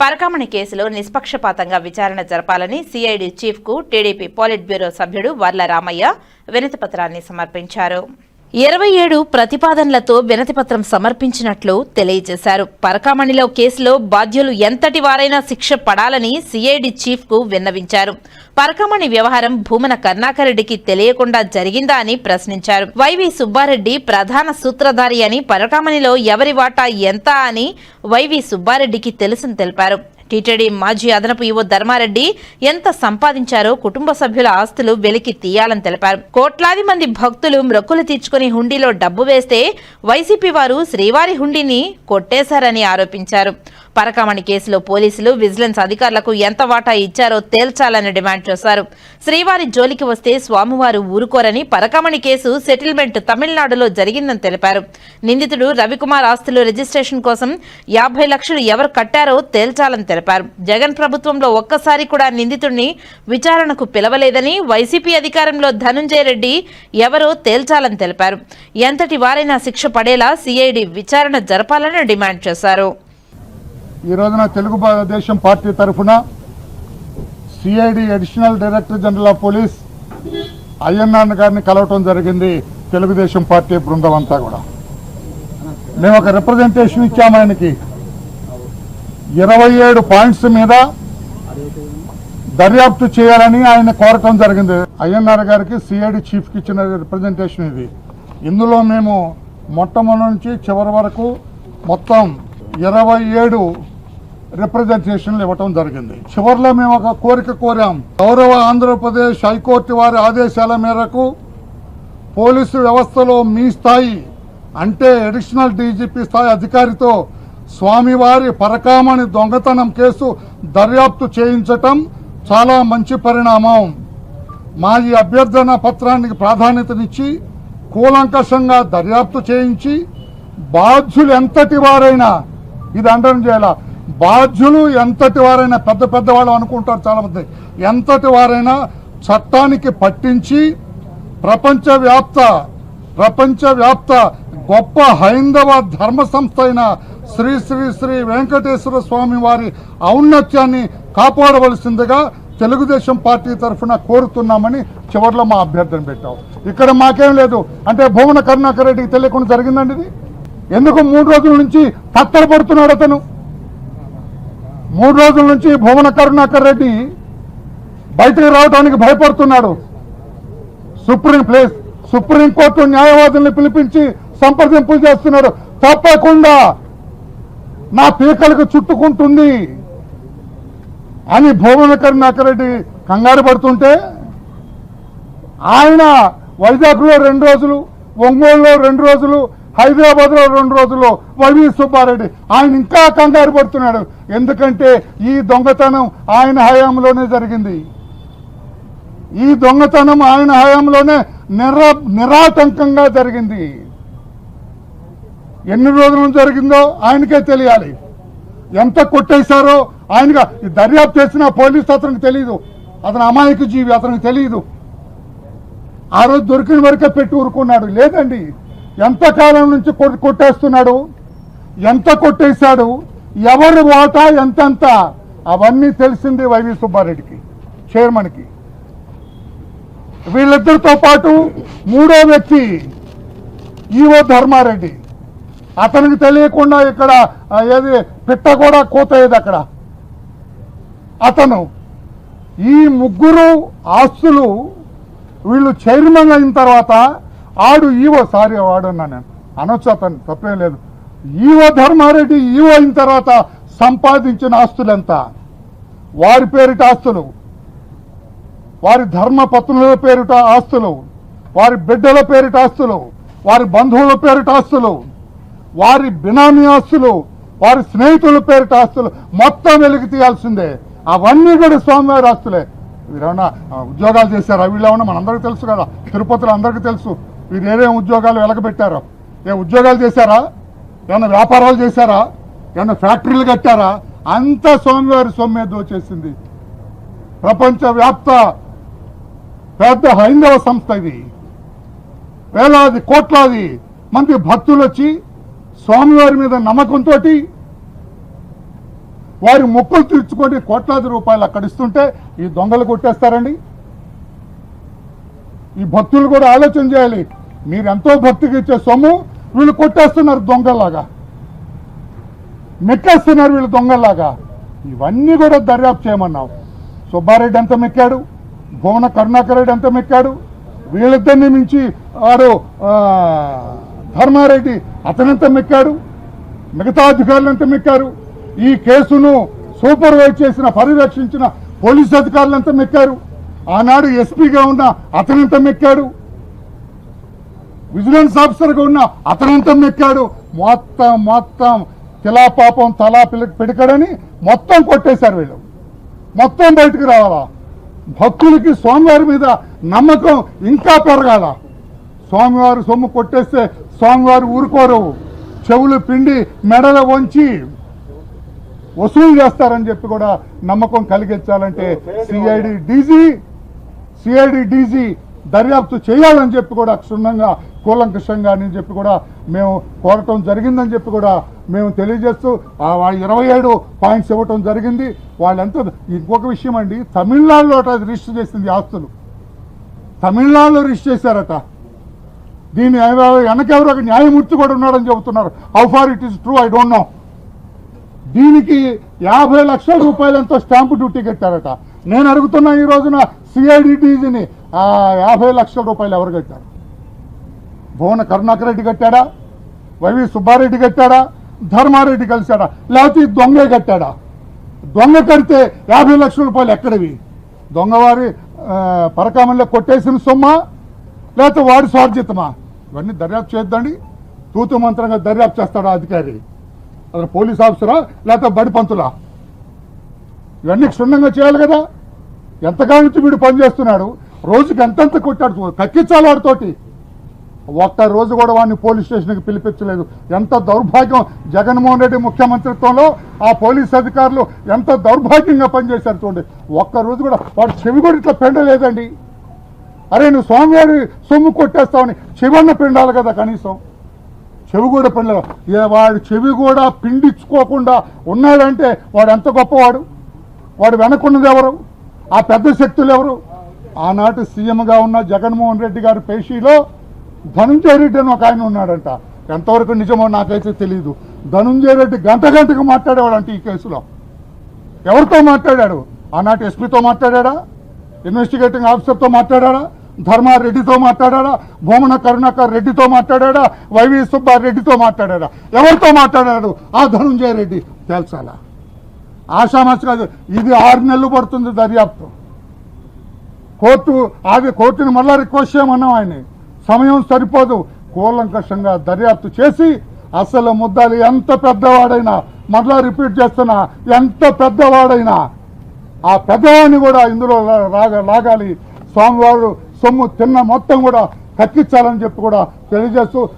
పరకామణి కేసులో నిష్పక్షపాతంగా విచారణ జరపాలని సిఐడి చీఫ్కు టీడీపీ పాలిట్ బ్యూరో సభ్యుడు వర్ల రామయ్య వినతిపత్రాన్ని సమర్పించారు. ఇరవై ఏడు ప్రతిపాదనలతో వినతిపత్రం సమర్పించినట్లు తెలియజేశారు. పరకామణిలో కేసులో బాధ్యులు ఎంతటి వారైనా శిక్ష పడాలని సిఐడి చీఫ్కు విన్నవించారు. పరకామణి వ్యవహారం భూమన కర్ణాకరెడ్డికి తెలియకుండా జరిగిందా అని ప్రశ్నించారు. వైవి సుబ్బారెడ్డి ప్రధాన సూత్రధారి అని పరకామణిలో ఎవరి వాటా ఎంత అని వైవి సుబ్బారెడ్డికి తెలుసని తెలిపారు. టీటీడీ మాజీ అదనపు ఈవో ధర్మారెడ్డి ఎంత సంపాదించారో కుటుంబ సభ్యుల ఆస్తులు వెలికి తీయాలని తెలిపారు. కోట్లాది మంది భక్తులు మ్రొక్కులు తీర్చుకుని హుండీలో డబ్బు వేస్తే వైసీపీ వారు శ్రీవారి హుండీని కొట్టేశారని ఆరోపించారు. పరకామణి కేసులో పోలీసులు విజిలెన్స్ అధికారులకు ఎంత వాటా ఇచ్చారో తేల్చాలని డిమాండ్ చేశారు. శ్రీవారి జోలికి వస్తే స్వామివారు ఊరుకోరని పరకామణి కేసు సెటిల్మెంట్ తమిళనాడులో జరిగిందని తెలిపారు. నిందితుడు రవికుమార్ ఆస్తులు రిజిస్ట్రేషన్ కోసం యాభై లక్షలు ఎవరు కట్టారో తేల్చాలని తెలిపారు. జగన్ ప్రభుత్వంలో ఒక్కసారి కూడా నిందితుడిని విచారణకు పిలవలేదని వైసీపీ అధికారంలో ధనుంజయ రెడ్డి ఎవరో తేల్చాలని తెలిపారు. ఎంతటి వారైనా శిక్ష పడేలా సిఐడి విచారణ జరపాలని డిమాండ్ చేశారు. ఈ రోజున తెలుగుదేశం పార్టీ తరఫున CID additional director general of police అయ్యన్నాన్న గారిని కలవటం జరిగింది తెలుగుదేశం పార్టీ బృందం అంతా కూడా. మేము ఒక రిప్రజెంటేషన్ ఇచ్చాము ఆయనకి. ఇరవై ఏడు పాయింట్స్ మీద దర్యాప్తు చేయాలని ఆయన కోరటం జరిగింది. అయ్యన్నార్ గారికి సిఐడి చీఫ్కి ఇచ్చిన రిప్రజెంటేషన్ ఇది. ఇందులో మేము మొట్టమొదటి నుంచి చివరి వరకు మొత్తం ఇరవై ఏడు రిప్రజెంటేషన్లు ఇవ్వటం జరిగింది. చివరిలో మేము ఒక కోరిక కోరాం. గౌరవ ఆంధ్రప్రదేశ్ హైకోర్టు వారి ఆదేశాల మేరకు పోలీసు వ్యవస్థలో మీ స్థాయి అంటే అడిషనల్ డీజీపీ స్థాయి అధికారితో స్వామివారి పరకామణి దొంగతనం కేసు దర్యాప్తు చేయించటం చాలా మంచి పరిణామం. మా ఈ అభ్యర్థన పత్రానికి ప్రాధాన్యతనిచ్చి కూలంకషంగా దర్యాప్తు చేయించి బాధ్యులు ఎంతటి వారైనా ఇది అండం చేయాల? బాధ్యులు ఎంతటి వారైనా పెద్ద పెద్ద వాళ్ళు అనుకుంటారు చాలా మంది ఎంతటి వారైనా చట్టానికి పట్టించి ప్రపంచవ్యాప్త ప్రపంచవ్యాప్త గొప్ప హైందవ ధర్మ సంస్థ అయిన శ్రీ శ్రీ శ్రీ వెంకటేశ్వర స్వామి వారి ఔన్నత్యాన్ని కాపాడవలసిందిగా తెలుగుదేశం పార్టీ తరఫున కోరుతున్నామని చివరిలో మా అభ్యర్థన పెట్టాం. ఇక్కడ మాకేం లేదు. అంటే భువన కరుణాకర్ రెడ్డికి తెలియకుండా జరిగిందండి ఇది. ఎందుకు మూడు రోజుల నుంచి తత్తరపడుతున్నాడు అతను? మూడు రోజుల నుంచి భువన కరుణాకర్ రెడ్డి బయటకు రావడానికి భయపడుతున్నాడు. సుప్రీం ప్లేస్ సుప్రీంకోర్టు న్యాయవాదుల్ని పిలిపించి సంప్రదింపులు చేస్తున్నాడు. తప్పకుండా నా పీకలకు చుట్టుకుంటుంది అని భువన కరుణాకర్ రెడ్డి కంగారు పడుతుంటే ఆయన వైజాగ్లో రెండు రోజులు ఒంగోలులో రెండు రోజులు హైదరాబాద్లో రెండు రోజులు వైవి సుబ్బారెడ్డి ఆయన ఇంకా కంగారు పడుతున్నాడు. ఎందుకంటే ఈ దొంగతనం ఆయన హయాంలోనే జరిగింది. ఈ దొంగతనం ఆయన హయాంలోనే నిరా నిరాటంకంగా జరిగింది. ఎన్ని రోజులు జరిగిందో ఆయనకే తెలియాలి. ఎంత కొట్టేశారో ఆయనగా ఈ దర్యాప్తు చేసిన పోలీసు అతనికి తెలియదు అతను అమాయక జీవి అతనికి తెలియదు ఆ రోజు దొరికిన వరకే పెట్టి ఊరుకున్నాడు. లేదండి. ఎంత కాలం నుంచి కొ- కొట్టేస్తున్నాడు? ఎంత కొట్టేశాడు? ఎవరి వాటా ఎంతెంత? అవన్నీ తెలిసింది వైవి సుబ్బారెడ్డికి చైర్మన్కి. వీళ్ళిద్దరితో పాటు మూడో వ్యక్తి ఈవో ధర్మారెడ్డి. అతనికి తెలియకుండా ఇక్కడ ఏది పిట్ట కూడా కోతయ్యేది అక్కడ. అతను ఈ ముగ్గురు ఆస్తులు వీళ్ళు చైర్మన్ అయిన తర్వాత ఆడు ఈవో సారీ వాడున్నా నేను. అనొచ్చు అతను తప్పేం లేదు. ఈవో ధర్మారెడ్డి ఈవో అయిన తర్వాత సంపాదించిన ఆస్తులు ఎంత? వారి పేరిట ఆస్తులు. వారి ధర్మ పత్నుల పేరిట ఆస్తులు. వారి బిడ్డల పేరిట ఆస్తులు. వారి బంధువుల పేరిట ఆస్తులు. వారి బినామీ ఆస్తులు. వారి స్నేహితుల పేరిట ఆస్తులు. మొత్తం వెలికి తీయాల్సిందే. అవన్నీ కూడా స్వామివారి ఆస్తులే. వీరేమన్నా ఉద్యోగాలు చేశారు? అవి ఏమన్నా మనందరికీ తెలుసు కదా? తిరుపతిలో అందరికీ తెలుసు. వీరు ఉద్యోగాలు వెలగబెట్టారు. ఏ ఉద్యోగాలు చేశారా? ఏమన్నా వ్యాపారాలు చేశారా? ఏమన్నా ఫ్యాక్టరీలు కట్టారా? అంతా స్వామివారి సొమ్మే దోచేసింది. ప్రపంచవ్యాప్త పెద్ద హైందవ సంస్థ ఇది. వేలాది కోట్లాది మంది భక్తులు వచ్చి స్వామివారి మీద నమ్మకంతో వారి మొక్కులు తీర్చుకొని కోట్లాది రూపాయలు అక్కడ ఇస్తుంటే ఈ దొంగలు కొట్టేస్తారండి. ఈ భక్తులు కూడా ఆలోచన చేయాలి. మీరు ఎంతో భక్తికి ఇచ్చే సొమ్ము వీళ్ళు కొట్టేస్తున్నారు దొంగల్లాగా. మెక్కేస్తున్నారు వీళ్ళు దొంగల్లాగా. ఇవన్నీ కూడా దర్యాప్తు చేయమన్నావు. సుబ్బారెడ్డి ఎంత మెక్కాడు? భువన కరుణాకర్ రెడ్డి ఎంత మెక్కాడు? వీళ్ళిద్దరిని మించి వాడు ధర్మారెడ్డి అతనంత మెక్కాడు? మిగతా అధికారులు ఎంత మెక్కారు? ఈ కేసును సూపర్వైజ్ చేసిన పర్యవేక్షించిన పోలీస్ అధికారులు ఎంత మెక్కారు? ఆనాడు ఎస్పీగా ఉన్న అతనెంత మెక్కాడు. విజిలెన్స్ ఆఫీసర్గా ఉన్న అతనంతా మెక్కాడు. మొత్తం మొత్తం తిలా పాపం తలా పిల్ల పిడికడని మొత్తం కొట్టేశారు వీళ్ళు. మొత్తం బయటకు రావాలా? భక్తులకి స్వామివారి మీద నమ్మకం ఇంకా పెరగాల. స్వామివారి సొమ్ము కొట్టేస్తే స్వామివారు ఊరుకోరు. చెవులు పిండి మెడల వంచి వసూలు చేస్తారని చెప్పి కూడా నమ్మకం కలిగించాలంటే సిఐడి డీజీ సిఐడి డీజీ దర్యాప్తు చేయాలని చెప్పి కూడా క్షుణ్ణంగా కూలంకషంగా అని చెప్పి కూడా మేము కోరటం జరిగిందని చెప్పి కూడా మేము తెలియజేస్తూ ఇరవై ఏడు పాయింట్స్ ఇవ్వటం జరిగింది. వాళ్ళంతా ఇంకొక విషయం అండి తమిళనాడులో అది రిజిస్టర్ చేసింది ఆస్తులు. తమిళనాడులో రిజిస్టర్ చేశారట. దీని వెనకెవరో ఒక న్యాయమూర్తి కూడా ఉన్నాడని చెబుతున్నారు. How far it is true I don't know దీనికి యాభై లక్షల రూపాయలంతో స్టాంపు డ్యూటీ కట్టారట. నేను అడుగుతున్నా ఈ రోజున సిఐడిటీజీని యాభై లక్షల రూపాయలు ఎవరు కట్టారు? భువన కరుణాకర్ రెడ్డి కట్టాడా? వైవి సుబ్బారెడ్డి కట్టాడా? ధర్మారెడ్డి కలిశాడా? లేకపోతే దొంగే కట్టాడా? దొంగ కడితే యాభై లక్షల రూపాయలు ఎక్కడివి? దొంగవారి పరకామంలో కొట్టేసిన సొమ్మా లేకపోతే వాడి స్వార్జితమా? ఇవన్నీ దర్యాప్తు చేద్దండి తూతు మంత్రంగా దర్యాప్తు చేస్తాడా అధికారి? అతను పోలీస్ ఆఫీసరా లేకపోతే బడి పంతులా? ఇవన్నీ క్షుణ్ణంగా చేయాలి కదా. ఎంతకాలం నుంచి వీడు పనిచేస్తున్నాడు రోజుకి ఎంతెంత కొట్టాడు కక్కించాలి వాడితోటి. ఒక్క రోజు కూడా వాడిని పోలీస్ స్టేషన్కి పిలిపించలేదు. ఎంత దౌర్భాగ్యం. జగన్మోహన్ రెడ్డి ముఖ్యమంత్రిత్వంలో ఆ పోలీస్ అధికారులు ఎంత దౌర్భాగ్యంగా పనిచేశారు చూడండి. ఒక్క రోజు కూడా వాడు చెవి కూడా ఇట్లా పెండలేదండి. అరే నువ్వు స్వామివారి సొమ్ము కొట్టేస్తావని చెవన్న పిండాలి కదా కనీసం. చెవి కూడా పిండలేదు ఏ వాడు చెవి కూడా పిండించుకోకుండా ఉన్నాడంటే వాడు ఎంత గొప్పవాడు? వాడు వెనకున్నది ఎవరు? ఆ పెద్ద శక్తులు ఎవరు? ఆనాటి సీఎంగా ఉన్న జగన్మోహన్ రెడ్డి గారి పేషీలో ధనుంజయ రెడ్డి అని ఒక ఆయన ఉన్నాడంట. ఎంతవరకు నిజమో నాకైతే తెలియదు ధనుంజయ రెడ్డి గంట గంటకు మాట్లాడేవాడంట ఈ కేసులో. ఎవరితో మాట్లాడాడు? ఆనాటి ఎస్పీతో మాట్లాడా ఇన్వెస్టిగేటింగ్ ఆఫీసర్తో మాట్లాడా ధర్మారెడ్డితో మాట్లాడా భూమన కరుణాకర్ రెడ్డితో మాట్లాడా వైవి సుబ్బారెడ్డితో మాట్లాడా ఎవరితో మాట్లాడాడు? ఆ ధనుంజయ రెడ్డి. తెలుసాలా ఆషామాషి కాదు ఇది ఆరు నెలలు పడుతుంది దర్యాప్తు. కోర్టు అది కోర్టుని మళ్ళీ రిక్వెస్ట్ చేయమన్నాం ఆయన్ని. సమయం సరిపోదు. కూలంకషంగా దర్యాప్తు చేసి అసలు ముద్దాలి ఎంత పెద్దవాడైనా మళ్ళా రిపీట్ చేస్తున్నా ఎంత పెద్దవాడైనా. ఆ పెద్దవాడిని కూడా ఇందులో లా- లాగాలి. స్వామివారు సొమ్ము తిన్న మొత్తం కూడా కక్కించాలని చెప్పి కూడా తెలియజేస్తూ